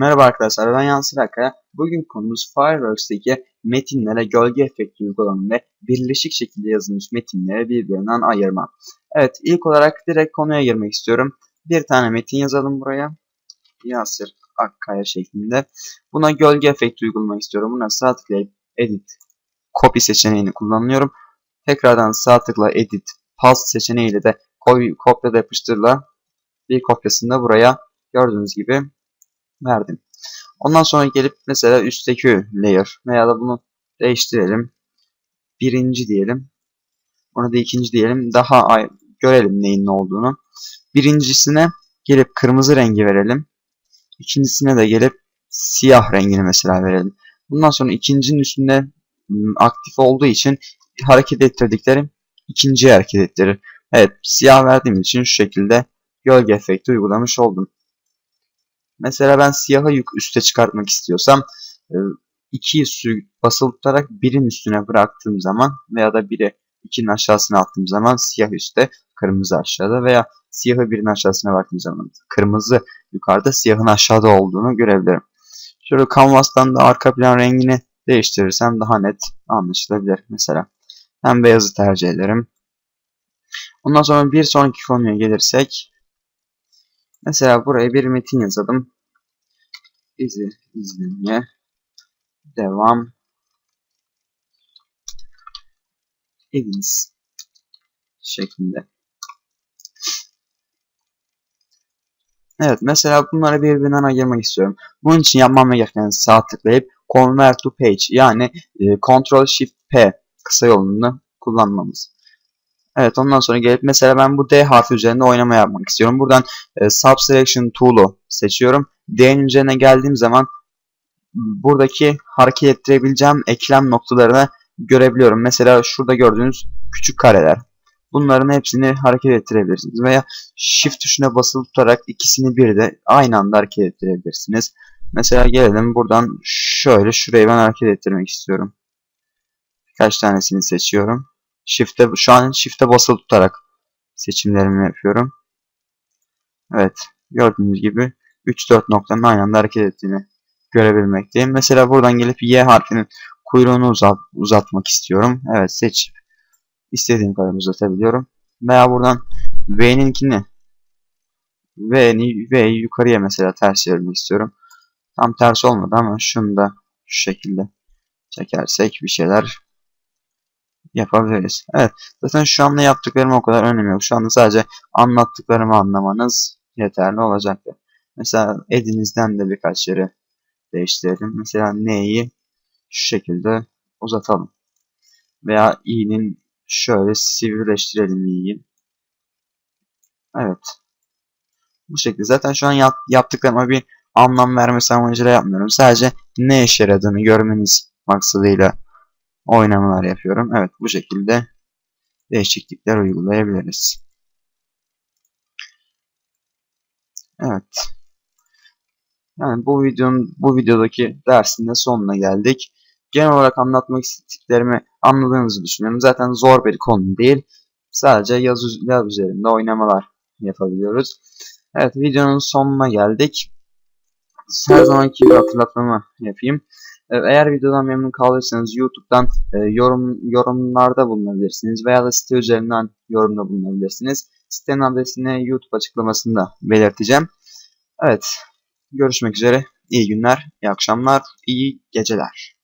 Merhaba arkadaşlar ben Yansır Akkaya. Bugün konumuz Fireworks'taki metinlere gölge efekti uygulama ve birleşik şekilde yazılmış metinleri birbirinden ayırma. Evet ilk olarak direkt konuya girmek istiyorum. Bir tane metin yazalım buraya. Yansır Akkaya şeklinde. Buna gölge efekti uygulamak istiyorum. Buna sağ tıklayıp edit copy seçeneğini kullanıyorum. Tekrardan sağ tıkla edit paste seçeneğiyle de kopyala yapıştırla bir kopyasını da buraya gördüğünüz gibi verdim. Ondan sonra gelip mesela üstteki layer veya da bunu değiştirelim. Birinci diyelim. Onu da ikinci diyelim. Daha görelim neyin ne olduğunu. Birincisine gelip kırmızı rengi verelim. İkincisine de gelip siyah rengini mesela verelim. Bundan sonra ikincinin üstünde aktif olduğu için hareket ettirdiklerim ikinciye hareket ettirir. Evet siyah verdiğim için şu şekilde gölge efekti uygulamış oldum. Mesela ben siyahı yük üste çıkartmak istiyorsam e, iki basılı tutarak birin üstüne bıraktığım zaman veya da biri ikinin aşağısına attığım zaman siyah üstte kırmızı aşağıda veya siyahı birin aşağısına baktığım zaman kırmızı yukarıda siyahın aşağıda olduğunu görebilirim. Şöyle kanvastan da arka plan rengini değiştirirsem daha net anlaşılabilir mesela. Ben beyazı tercih ederim. Ondan sonra bir sonraki konuya gelirsek Mesela buraya bir metin yazalım. Bizi izlemeye devam ediniz şeklinde. Evet mesela bunları birbirinden ayırmak istiyorum. Bunun için yapmam gereken sağ tıklayıp Convert to Page yani e, Ctrl Shift P kısa yolunu kullanmamız. Evet ondan sonra gelip mesela ben bu D harfi üzerinde oynama yapmak istiyorum. Buradan e, Subselection Tool'u seçiyorum. D'nin üzerine geldiğim zaman buradaki hareket ettirebileceğim eklem noktalarını görebiliyorum. Mesela şurada gördüğünüz küçük kareler. Bunların hepsini hareket ettirebilirsiniz. Veya Shift tuşuna basılı tutarak ikisini bir de aynı anda hareket ettirebilirsiniz. Mesela gelelim buradan şöyle şurayı ben hareket ettirmek istiyorum. Birkaç tanesini seçiyorum. Shift'e şu an Shift'e basılı tutarak seçimlerimi yapıyorum. Evet. Gördüğünüz gibi 3-4 noktanın aynı anda hareket ettiğini görebilmekteyim. Mesela buradan gelip Y harfinin kuyruğunu uzat, uzatmak istiyorum. Evet seç. İstediğim kadar uzatabiliyorum. Veya buradan V'ninkini V'ni V yukarıya mesela ters çevirmek istiyorum. Tam ters olmadı ama şunu da şu şekilde çekersek bir şeyler yapabiliriz. Evet. Zaten şu anda yaptıklarım o kadar önemi yok. Şu anda sadece anlattıklarımı anlamanız yeterli olacaktır. Mesela edinizden de birkaç yere değiştirelim. Mesela neyi şu şekilde uzatalım. Veya i'nin şöyle sivrileştirelim i'yi. Evet. Bu şekilde. Zaten şu an yap yaptıklarıma bir anlam vermesi amacıyla yapmıyorum. Sadece ne işe yaradığını görmeniz maksadıyla oynamalar yapıyorum. Evet bu şekilde değişiklikler uygulayabiliriz. Evet. Yani bu videonun bu videodaki dersinde sonuna geldik. Genel olarak anlatmak istediklerimi anladığınızı düşünüyorum. Zaten zor bir konu değil. Sadece yaz, yaz üzerinde oynamalar yapabiliyoruz. Evet videonun sonuna geldik. Her zamanki gibi hatırlatmamı yapayım. Ee, eğer videodan memnun kalırsanız YouTube'dan e, yorum yorumlarda bulunabilirsiniz veya da site üzerinden yorumda bulunabilirsiniz. Sitenin adresini YouTube açıklamasında belirteceğim. Evet, görüşmek üzere. İyi günler, iyi akşamlar, iyi geceler.